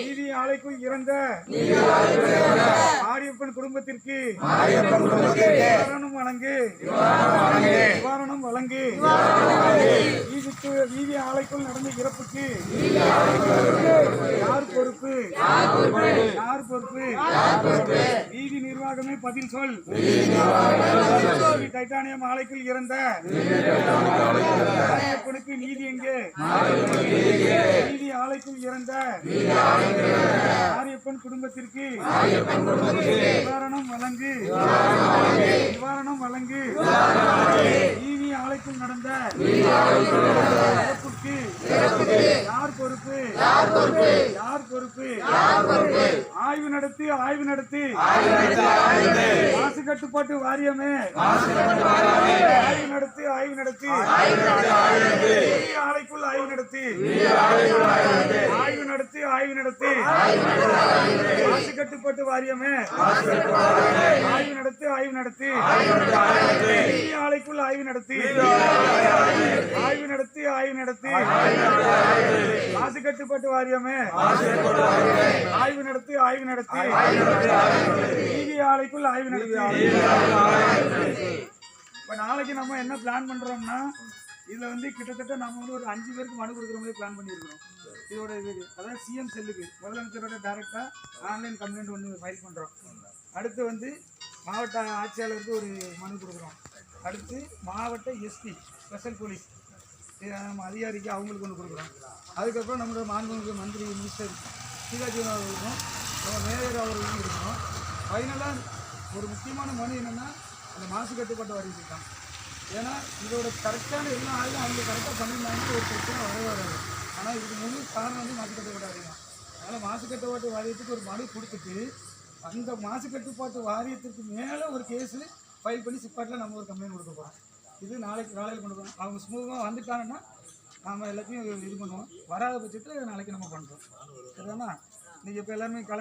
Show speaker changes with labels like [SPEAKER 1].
[SPEAKER 1] நீதி ஆலைக்குள் இறந்த ஆடியப்பன் குடும்பத்திற்கு நிவாரணம் வழங்கு. நிவாரணம் வழங்கு. நீதிக்கு நீதி ஆலைக்குள் நடந்த இறப்புக்கு யார் பொறுப்பு? யார் பொறுப்பு? நீதி நிர்வாகமே பதில் சொல். டைட்டானியம் ஆலைக்குள் இறந்த. ஆடியப்பனுக்கு நீதி எங்கே? நீதி ஆலைக்குள் இறந்த. ஆரியப்பன் குடும்பத்திற்கு நிவாரணம் வழங்கு. நிவாரணம் வழங்கு. நீதி ஆலைக்குள் நடந்த. யார் பொறுப்பு? யார் பொறுப்பு ஆய்வு நடத்தி ஆய்வு நடத்தி மாசு கட்டுப்பாட்டு வாரியமே ஆய்வு நடத்தி ஆய்வு நடத்தி ஆலைக்குள் ஆய்வு நடத்தி ஆய்வு நடத்தி ஆய்வு நடத்தி மாசு கட்டுப்பாட்டு வாரியமே ஆய்வு நடத்தி ஆய்வு நடத்தி ஆய்வு நடத்தி. ஆய்வு நடத்தி ஆய்வு நடத்தி. மாசு கட்டுப்பாட்டு வாரியமே. ஆய்வு நடத்தி ஆய்வு நடத்தி. நீதி ஆலைக்குள் ஆய்வு நடத்தி. இப்ப நாளைக்கு நம்ம என்ன பிளான் பண்றோம்னா இதுல வந்து கிட்டத்தட்ட நம்ம வந்து ஒரு அஞ்சு பேருக்கு மனு கொடுக்குற மாதிரி பிளான் பண்ணியிருக்கிறோம். இதோட இது அதாவது சிஎம் செல்லுக்கு முதலமைச்சரோட டைரக்டா ஆன்லைன் கம்ப்ளைண்ட் ஒன்று ஃபைல் பண்றோம். அடுத்து வந்து மாவட்ட ஆட்சியாளருக்கு ஒரு மனு கொடுக்குறோம். அடுத்து மாவட்ட எஸ்பி ஸ்பெஷல் போலீஸ். நம்ம அதிகாரிக்கு அவங்களுக்கு ஒன்று கொடுக்குறோம். அதுக்கப்புறம் நம்மளோட மாண்புமிகு மந்திரி மினிஸ்டர் சிவாஜி அவர்களுக்கும் நம்ம மேயர் அவர்களுக்கும் இருக்கணும் ஃபைனலாக ஒரு முக்கியமான மனு என்னென்னா அந்த மாசு கட்டுப்பாட்டு வாரியம் தான் ஏன்னா இதோட கரெக்டான எல்லா ஆளும் அவங்க கரெக்டாக பண்ணியிருந்தாங்கன்னு ஒரு பிரச்சனை வரவே வராது. ஆனால் இதுக்கு முழு காரணம் வந்து மாசு கட்டுப்பாட்டு வாரியம் அதனால் மாசு கட்டுப்பாட்டு வாரியத்துக்கு ஒரு மனு கொடுத்துட்டு அந்த மாசு கட்டுப்பாட்டு வாரியத்துக்கு மேலே ஒரு கேஸு ஃபைல் பண்ணி சிப்பாட்டில் நம்ம ஒரு கம்ப்ளைண்ட் கொடுக்க போகிறோம் இது நாளைக்கு நாளையில் கொண்டு போகிறோம் அவங்க ஸ்மூத்தாக வந்துட்டாங்கன்னா நாம் எல்லாத்தையும் இது பண்ணுவோம். வராத பட்சத்தில் நாளைக்கு நம்ம பண்ணுறோம் சரிதாம்மா நீங்கள் இப்போ எல்லாருமே கலந்து